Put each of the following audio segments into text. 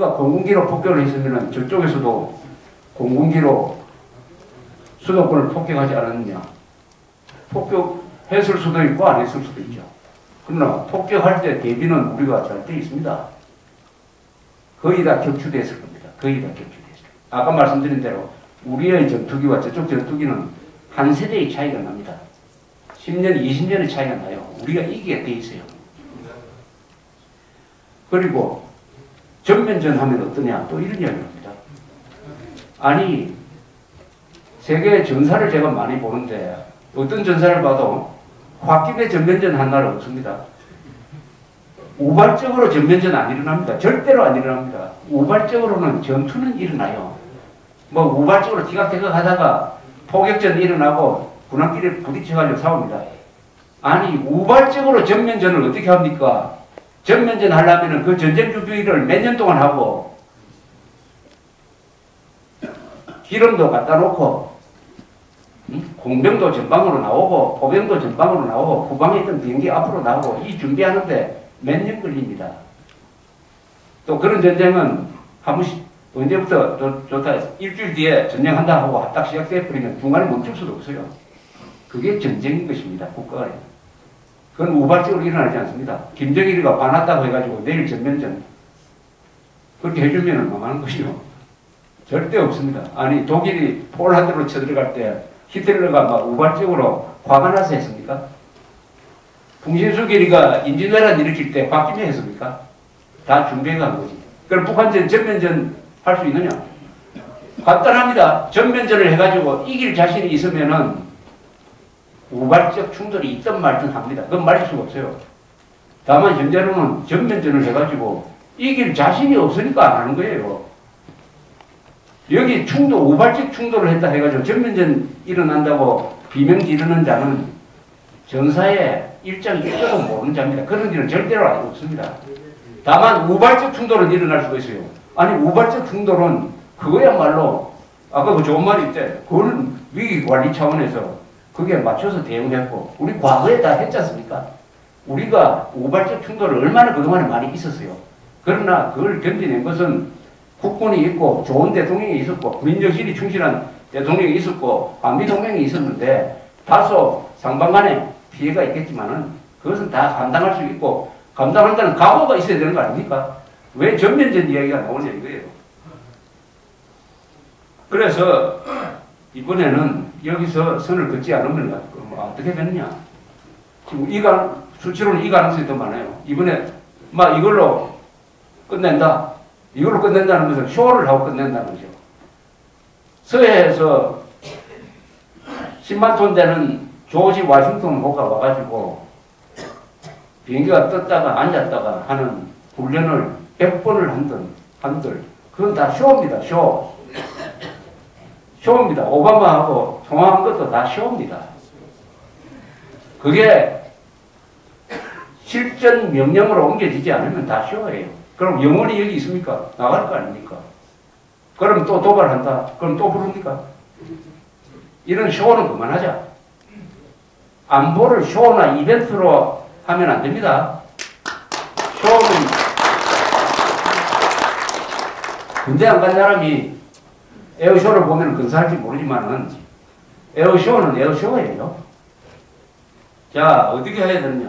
그러니까 공군기로 폭격을 했으면 저쪽에서도 공군기로 수도권을 폭격하지 않았느냐. 폭격했을 수도 있고 안 했을 수도 있죠. 그러나 폭격할 때 대비는 우리가 잘 돼 있습니다. 거의 다 격추됐을 겁니다. 거의 다 격추됐을. 아까 말씀드린 대로 우리의 전투기와 저쪽 전투기는 한 세대의 차이가 납니다. 10년, 20년의 차이가 나요. 우리가 이기게 돼 있어요. 그리고 전면전 하면 어떠냐 또 이런 이야기를 합니다. 아니 세계 전사를 제가 많이 보는데 어떤 전사를 봐도 홧김에 전면전 한 나라 없습니다. 우발적으로 전면전 안 일어납니다. 절대로 안 일어납니다. 우발적으로는 전투는 일어나요. 뭐 우발적으로 티격태격 하다가 포격전 일어나고 군함끼리 부딪혀가지고 싸웁니다. 아니 우발적으로 전면전을 어떻게 합니까? 전면전 하려면 그 전쟁 준비를 몇 년 동안 하고 기름도 갖다 놓고 공병도 전방으로 나오고 포병도 전방으로 나오고 후방에 있던 비행기 앞으로 나오고 이 준비하는데 몇 년 걸립니다. 또 그런 전쟁은 한 번씩 언제부터 좋, 좋다 일주일 뒤에 전쟁한다 하고 딱 시작돼 버리면 중간에 멈출 수도 없어요. 그게 전쟁인 것입니다. 국가 간에. 그건 우발적으로 일어나지 않습니다. 김정일이가 반았다고 해가지고 내일 전면전 그렇게 해주면 망하는 것이요. 절대 없습니다. 아니 독일이 폴란드로 쳐들어갈 때 히틀러가 막 우발적으로 화가 나서 했습니까? 풍신수길이가 인진왜란 일으킬 때 홧김에 했습니까? 다 준비해간 거지. 그럼 북한전 전면전 할 수 있느냐? 간단합니다. 전면전을 해가지고 이길 자신이 있으면은 우발적 충돌이 있든 말든 합니다. 그건 말릴 수가 없어요. 다만 현재로는 전면전을 해가지고 이길 자신이 없으니까 안 하는 거예요. 여기 충돌, 우발적 충돌을 했다 해가지고 전면전 일어난다고 비명 지르는 자는 전사의 일장 일조도 모르는 자입니다. 그런 일은 절대로 없습니다. 다만 우발적 충돌은 일어날 수가 있어요. 아니 우발적 충돌은 그거야말로 아까 그 좋은 말이 있대. 그거는 위기 관리 차원에서 그게 맞춰서 대응했고 우리 과거에 다 했지 않습니까? 우리가 우발적 충돌을 얼마나 그동안에 많이 있었어요. 그러나 그걸 견디낸 것은 국군이 있고 좋은 대통령이 있었고 군인정신이 충실한 대통령이 있었고 한미동맹이 있었는데 다소 상방간에 피해가 있겠지만은 그것은 다 감당할 수 있고 감당한다는 각오가 있어야 되는 거 아닙니까? 왜 전면전 이야기가 나오냐 이거예요. 그래서 이번에는 여기서 선을 긋지 않으면 뭐 어떻게 되느냐. 지금 이 가, 수치로는 이 가능성이 더 많아요. 이번에 막 이걸로 끝낸다. 이걸로 끝낸다는 것은 쇼를 하고 끝낸다는 거죠. 서해에서 10만 톤 되는 조지 와싱턴 호가 와가지고 비행기가 떴다가 앉았다가 하는 훈련을 100번을 한들, 한들. 그건 다 쇼입니다, 쇼. 쇼입니다. 오바마하고 통화한 것도 다 쇼입니다. 그게 실전 명령으로 옮겨지지 않으면 다 쇼예요. 그럼 영원히 여기 있습니까? 나갈 거 아닙니까? 그럼 또 도발한다. 그럼 또 부릅니까? 이런 쇼는 그만하자. 안보를 쇼나 이벤트로 하면 안 됩니다. 쇼는 군대 안 간 사람이 에어쇼를 보면 근사할지 모르지만은 에어쇼는 에어쇼예요. 자, 어떻게 해야 되느냐?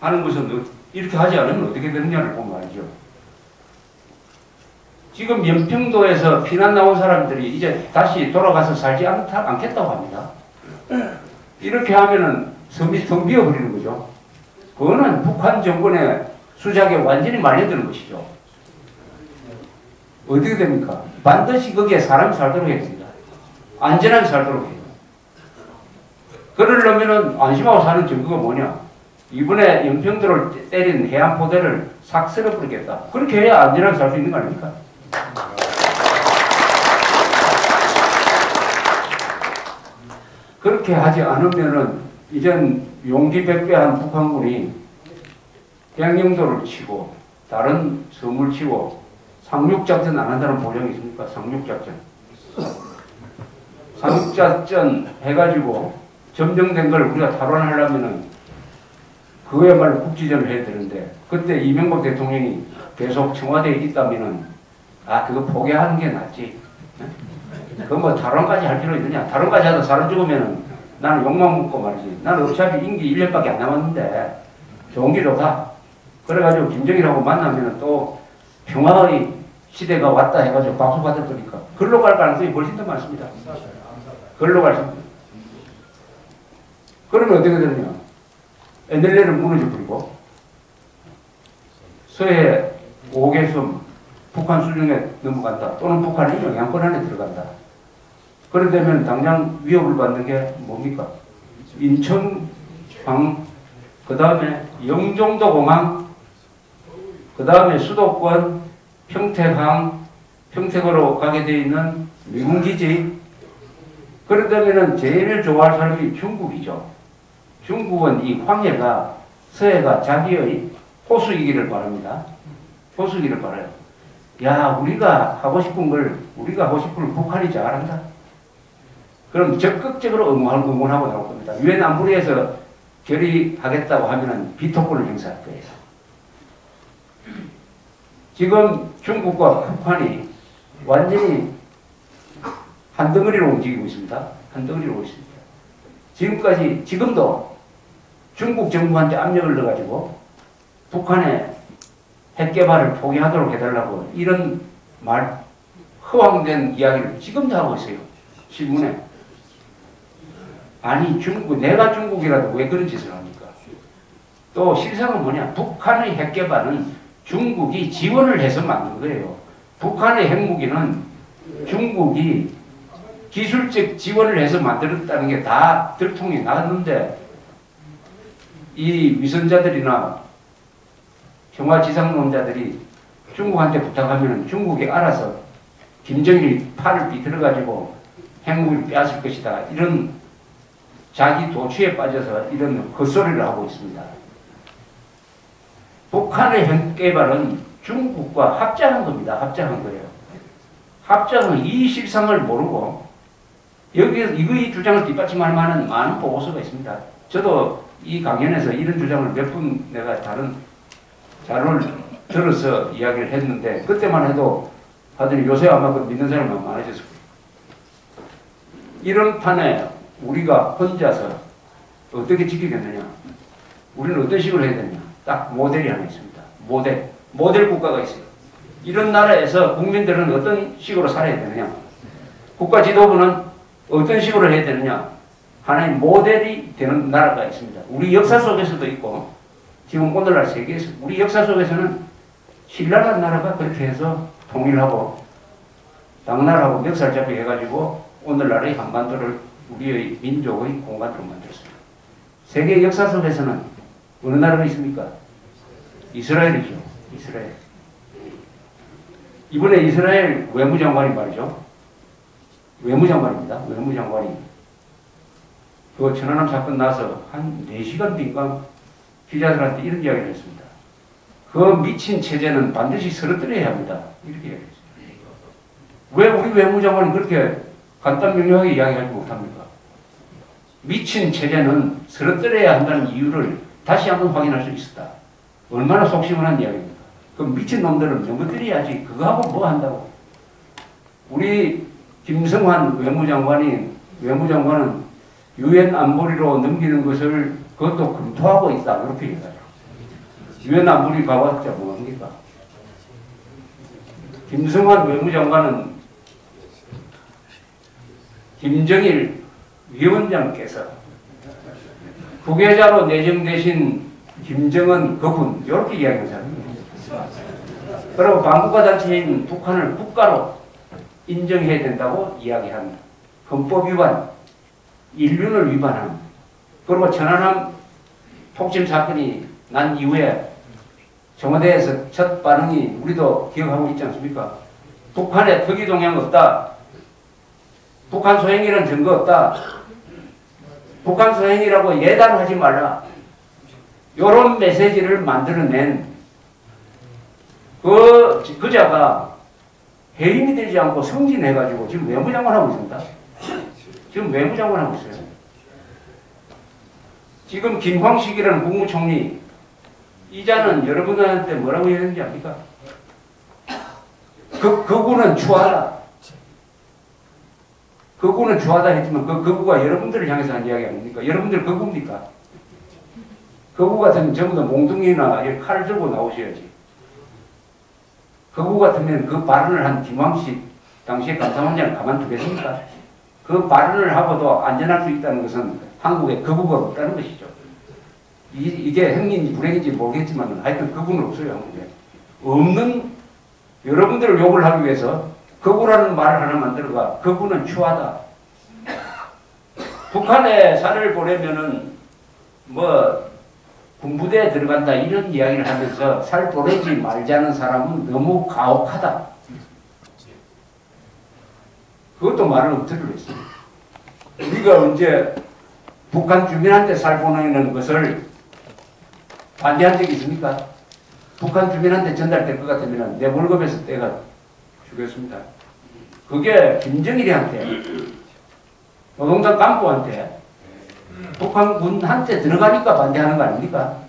하는 것은 이렇게 하지 않으면 어떻게 되느냐를 보면 알죠. 지금 연평도에서 피난 나온 사람들이 이제 다시 돌아가서 살지 않다, 않겠다고 합니다. 이렇게 하면은 섬이 텅 비어버리는 거죠. 그거는 북한 정권의 수작에 완전히 말려드는 것이죠. 어떻게 됩니까? 반드시 거기에 사람이 살도록 해야 됩니다. 안전하게 살도록 해요. 그러려면은 안심하고 사는 증거가 뭐냐? 이번에 연평도를 때린 해안 포대를 싹 쓸어버리겠다. 그렇게 해야 안전하게 살 수 있는 거 아닙니까? 그렇게 하지 않으면은 이젠 용기 백배한 북한군이 백령도를 치고 다른 섬을 치고 상륙작전 안 한다는 보장이 있습니까? 상륙작전. 상륙작전 해가지고 점령된 걸 우리가 탈환하려면은 그거야말로 국지전을 해야 되는데 그때 이명박 대통령이 계속 청와대에 있다면은 아 그거 포기하는 게 낫지. 그거 뭐 탈원까지 할 필요 있느냐? 탈원까지 하다 사람 죽으면은 나는 욕만 먹고 말이지. 나는 어차피 임기 1년밖에 안 남았는데 좋은 게 좋다. 그래가지고 김정일하고 만나면은 또 평화의 시대가 왔다 해가지고 박수 받을 거니까 글로 갈 가능성이 훨씬 더 많습니다. 글로 갈 수. 그러면 어떻게 되느냐? NLL은 무너져 버리고 서해 오개섬 북한 수중에 넘어간다 또는 북한의 영향권 안에 들어간다. 그래 되면 당장 위협을 받는 게 뭡니까? 인천 광, 그 다음에 영종도 공항, 그 다음에 수도권 평택항, 평택으로 가게 돼 있는 미군기지. 그래 되면은 제일 좋아할 사람이 중국이죠. 중국은 이 황해가 서해가 자기의 호수이기를 바랍니다. 호수이기를 바라요. 야, 우리가 하고 싶은 걸 우리가 하고 싶은 걸 북한이 잘한다. 그럼 적극적으로 응원, 응원하고 나올 겁니다. 유엔 안보리에서 결의하겠다고 하면은 비토권을 행사할 거예요. 지금 중국과 북한이 완전히 한 덩어리로 움직이고 있습니다. 한 덩어리로 있습니다. 지금까지 지금도 중국 정부한테 압력을 넣어가지고 북한의 핵 개발을 포기하도록 해달라고 이런 말 허황된 이야기를 지금도 하고 있어요. 신문에. 아니 중국 내가 중국이라도 왜 그런 짓을 합니까? 또 실상은 뭐냐? 북한의 핵 개발은 중국이 지원을 해서 만든 거예요. 북한의 핵무기는 중국이 기술적 지원을 해서 만들었다는 게 다 들통이 나갔는데 이 위선자들이나 평화 지상론자들이 중국한테 부탁하면 중국이 알아서 김정일이 팔을 비틀어가지고 핵무기를 빼앗을 것이다. 이런 자기 도취에 빠져서 이런 헛소리를 하고 있습니다. 북한의 핵 개발은 중국과 합작한 겁니다. 합작한 거예요. 합작은 이 실상을 모르고 여기에서 이거의 주장을 뒷받침할 만한 많은 보고서가 있습니다. 저도 이 강연에서 이런 주장을 몇 분 내가 다른 자료를 들어서 이야기를 했는데 그때만 해도 하더니 요새 아마 그 믿는 사람이 많아졌을 거예요. 이런 판에 우리가 혼자서 어떻게 지키겠느냐? 우리는 어떤 식으로 해야 되냐? 딱 모델이 하나 있습니다. 모델. 모델 국가가 있어요. 이런 나라에서 국민들은 어떤 식으로 살아야 되느냐? 국가 지도부는 어떤 식으로 해야 되느냐? 하나의 모델이 되는 나라가 있습니다. 우리 역사 속에서도 있고, 지금 오늘날 세계에서, 우리 역사 속에서는 신라라는 나라가 그렇게 해서 통일하고, 당나라하고 멱살 잡기 해가지고, 오늘날의 한반도를 우리의 민족의 공간으로 만들었습니다. 세계 역사 속에서는 어느 나라가 있습니까? 이스라엘이죠. 이스라엘. 이번에 이스라엘 외무장관이 말이죠. 외무장관입니다. 외무장관이. 그 천안함 사건 나서 한 4시간 뒤인가 기자들한테 이런 이야기를 했습니다. 그 미친 체제는 반드시 쓰러뜨려야 합니다. 이렇게 이야기했어요. 왜 우리 외무장관이 그렇게 간단 명료하게 이야기하지 못합니까? 미친 체제는 쓰러뜨려야 한다는 이유를 다시 한번 확인할 수 있었다. 얼마나 속 시원한 이야기입니까? 그 미친 놈들은 넘어뜨려야지. 그거 하고 뭐 한다고. 우리 김성환 외무장관이, 외무장관은 유엔 안보리로 넘기는 것을 그것도 검토하고 있다. 이렇게 얘기해요. 유엔 안보리 가봤자 뭐합니까? 김성환 외무장관은 김정일 위원장께서 후계자로 내정되신 김정은 그분 이렇게 이야기한 사람입니다. 그리고 반국가 단체인 북한을 국가로 인정해야 된다고 이야기합니다. 헌법 위반, 인륜을 위반한 그리고 천안함 폭침 사건이 난 이후에 청와대에서 첫 반응이 우리도 기억하고 있지 않습니까? 북한에 특이 동향 없다. 북한 소행이라는 증거 없다. 북한 소행이라고 예단하지 말라. 이런 메시지를 만들어낸 그 그자가 해임이 되지 않고 승진해가지고 지금 외무장관 하고 있습니다. 지금 외무장관 하고 있어요. 지금 김광식이라는 국무총리 이자는 여러분한테 뭐라고 했는지 압니까? 그, 그구는 추하다. 그구는 추하다 했지만 그 그구가 여러분들을 향해서 한 이야기 아닙니까? 여러분들 그구입니까? 그구 같으면 전부 다 몽둥이나 칼을 들고 나오셔야지. 그구 같으면 그 발언을 한 김황식 당시에 감사원장을 가만두겠습니까? 그 발언을 하고도 안전할 수 있다는 것은 한국에 그구가 없다는 것이죠. 이, 이게 행인지 불행인지 모르겠지만 하여튼 그구는 없어요. 없는 여러분들을 욕을 하기 위해서 거구라는 말을 하나 만들어가 거구는 추하다. 북한에 살을 보내면은 뭐 군부대에 들어간다 이런 이야기를 하면서 살 보내지 말자는 사람은 너무 가혹하다. 그것도 말을 엎드려 했어요. 우리가 언제 북한 주민한테 살 보내는 것을 반대한 적이 있습니까? 북한 주민한테 전달될 것 같으면 내 월급에서 떼가 주겠습니다. 그게 김정일이한테 노동당 간부한테 북한 군한테 들어가니까 반대하는 거 아닙니까?